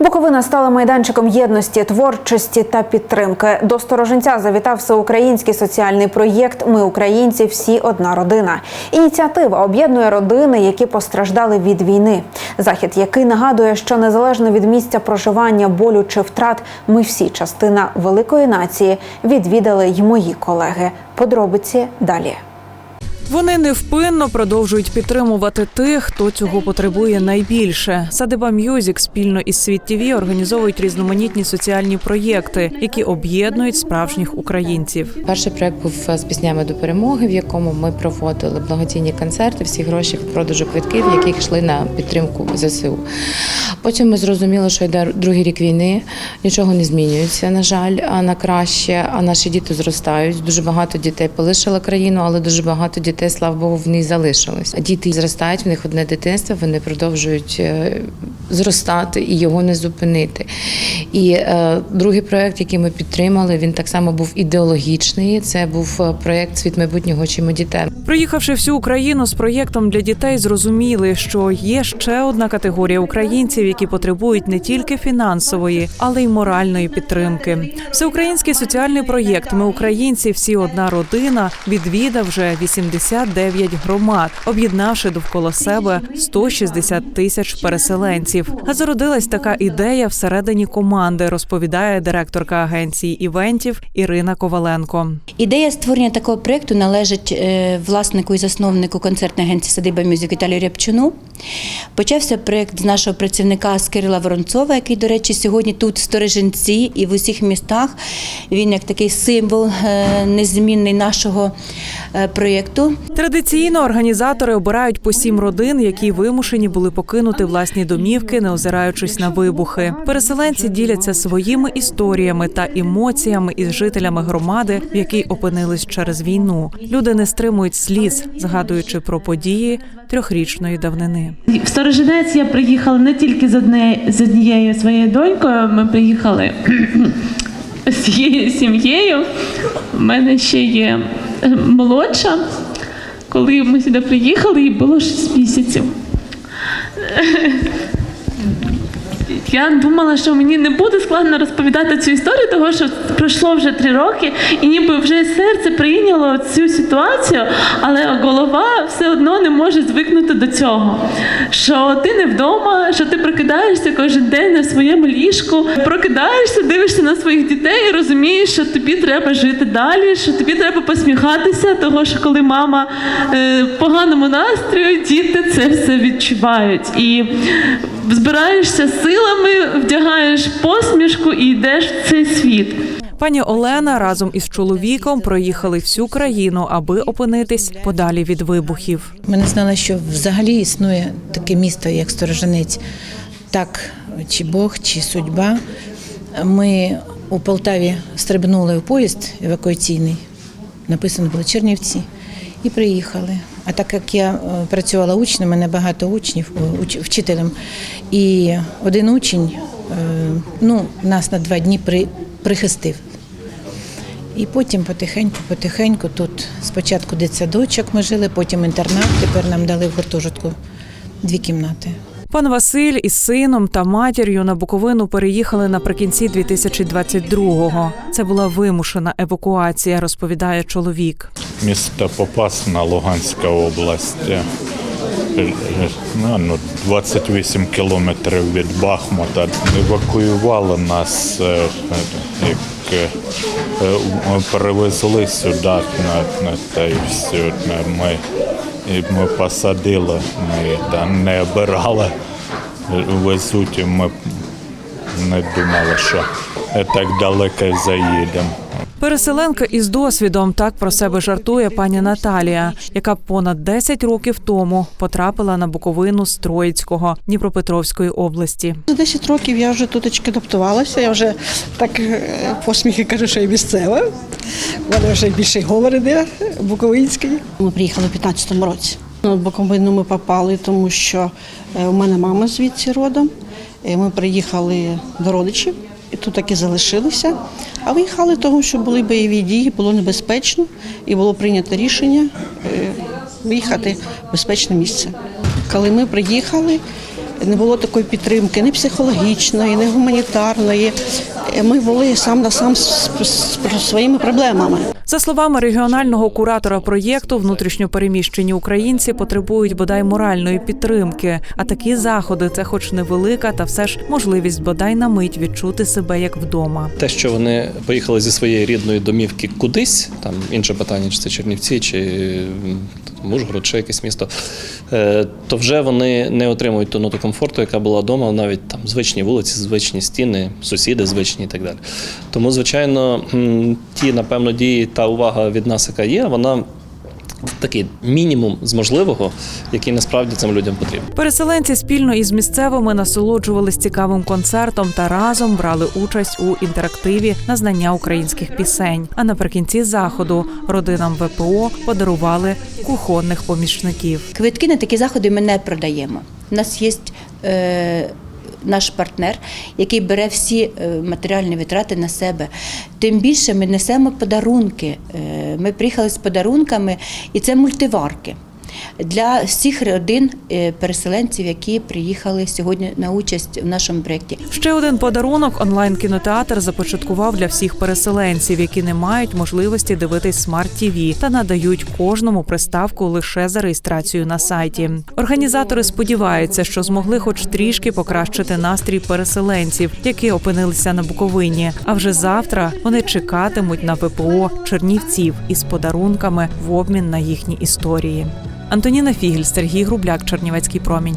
Буковина стала майданчиком єдності, творчості та підтримки. До сторожинця завітав всеукраїнський соціальний проєкт Ми українці всі одна родина. Ініціатива об'єднує родини, які постраждали від війни. Захід, який нагадує, що незалежно від місця проживання, болю чи втрат, ми всі частина великої нації. Відвідали й мої колеги. Подробиці далі. Вони невпинно продовжують підтримувати тих, хто цього потребує найбільше. Садиба М'юзік спільно із Світ ТВ організовують різноманітні соціальні проєкти, які об'єднують справжніх українців. Перший проект був з піснями до перемоги, в якому ми проводили благодійні концерти, всі гроші від продажу квитків, які йшли на підтримку ЗСУ. Потім ми зрозуміли, що йде другий рік війни, нічого не змінюється, на жаль, а на краще. А наші діти зростають. Дуже багато дітей полишили країну, але дуже багато дітей, слава Богу, в ній залишилось. Діти зростають, в них одне дитинство, вони продовжують е, зростати і його не зупинити. І е, другий проект, який ми підтримали, він так само був ідеологічний. Це був е, проект Світ майбутнього очима дітей. Проїхавши всю Україну з проєктом для дітей, зрозуміли, що є ще одна категорія українців, які потребують не тільки фінансової, але й моральної підтримки. Всеукраїнський соціальний проєкт Ми українці всі одна родина відвідав вже 89 громад, об'єднавши довкола себе 160 тисяч переселенців. А зародилась така ідея всередині команди, розповідає директорка агенції івентів Ірина Коваленко. Ідея створення такого проєкту належить е, власнику і засновнику концертної агенції Садиба Мюзик Віталію Рябчуну. Почався проєкт з нашого працівника з Кирила Воронцова, який, до речі, сьогодні тут в Сторожинці і в усіх містах. Він як такий символ е, незмінний нашого е, проєкту. Традиційно організатори обирають по сім родин, які вимушені були покинути власні домівки, не озираючись на вибухи. Переселенці діляться своїми історіями та емоціями із жителями громади, в якій опинились через війну. Люди не стримують сліз, згадуючи про події трьохрічної давнини. В Сторожинець я приїхала не тільки з однією, з однією своєю донькою. Ми приїхали з цією сім'єю. У мене ще є молодша. Коли ми сюди приїхали, їй було 6 місяців. Я думала, що мені не буде складно розповідати цю історію, тому що пройшло вже три роки, і ніби вже серце прийняло цю ситуацію, але голова все одно не може звикнути до цього. Що ти не вдома, що ти прокидаєшся кожен день на своєму ліжку, прокидаєшся, дивишся на своїх дітей і розумієш, що тобі треба жити далі, що тобі треба посміхатися, того що коли мама е, в поганому настрою, діти це все відчувають. І збираєшся силами, вдягаєш посмішку і йдеш в цей світ. Пані Олена разом із чоловіком проїхали всю країну, аби опинитись подалі від вибухів. Ми не знали, що взагалі існує таке місто, як Сторожинець. Так, чи Бог, чи судьба. Ми у Полтаві стрибнули в поїзд евакуаційний, написано було Чернівці, і приїхали. А так як я е, працювала учнем, мене багато учнів, уч- вчителем, і один учень е, ну, нас на два дні при, прихистив. І потім потихеньку, потихеньку тут спочатку дитсадочок ми жили, потім інтернат. Тепер нам дали в гуртожитку дві кімнати. Пан Василь із сином та матір'ю на Буковину переїхали наприкінці 2022-го. Це була вимушена евакуація, розповідає чоловік. місто Попасна, Луганська область. Е, е, ну, 28 кілометрів від Бахмута. Евакуювали нас, е, як перевезли сюди, на, на, та й все. Ми, і ми посадили, ми там не обирали. Везуть, і ми не думали, що так далеко заїдемо. Переселенка із досвідом так про себе жартує пані Наталія, яка понад 10 років тому потрапила на Буковину з Троїцького Дніпропетровської області. За 10 років я вже туточки адаптувалася, я вже так е, посміхи кажу, що я місцева. Мене вже більше говор іде буковинський. Ми приїхали у 15-му році. На Буковину ми попали, тому що е, у мене мама звідси родом. Е, Ми приїхали до родичів і тут і залишилися. А виїхали тому, що були бойові дії, було небезпечно і було прийнято рішення е, виїхати в безпечне місце. Коли ми приїхали, не було такої підтримки, ні психологічної, ні гуманітарної. Ми були сам на сам з, з, з своїми проблемами. За словами регіонального куратора проєкту, внутрішньопереміщені українці потребують бодай моральної підтримки. А такі заходи це, хоч невелика, та все ж можливість бодай на мить відчути себе як вдома. Те, що вони поїхали зі своєї рідної домівки кудись, там інше питання, чи це Чернівці, чи Мужгород, чи якесь місто, е, то вже вони не отримують ту ноту комфорту, яка була вдома, навіть там звичні вулиці, звичні стіни, сусіди звичні і так далі. Тому, звичайно, ті, напевно, дії та увага від нас, яка є, вона такий мінімум з можливого, який насправді цим людям потрібен. Переселенці спільно із місцевими насолоджувались цікавим концертом та разом брали участь у інтерактиві на знання українських пісень. А наприкінці заходу родинам ВПО подарували кухонних помічників. Квитки на такі заходи ми не продаємо. У нас є е, наш партнер, який бере всі е, матеріальні витрати на себе. Тим більше ми несемо подарунки. Е, ми приїхали з подарунками, і це мультиварки. Для всіх родин е, переселенців, які приїхали сьогодні на участь в нашому проєкті. Ще один подарунок онлайн кінотеатр започаткував для всіх переселенців, які не мають можливості дивитись смарт тіві та надають кожному приставку лише за реєстрацію на сайті. Організатори сподіваються, що змогли хоч трішки покращити настрій переселенців, які опинилися на Буковині. А вже завтра вони чекатимуть на ВПО Чернівців із подарунками в обмін на їхні історії. Антоніна Фігель, Сергій Грубляк, Чернівецький промінь.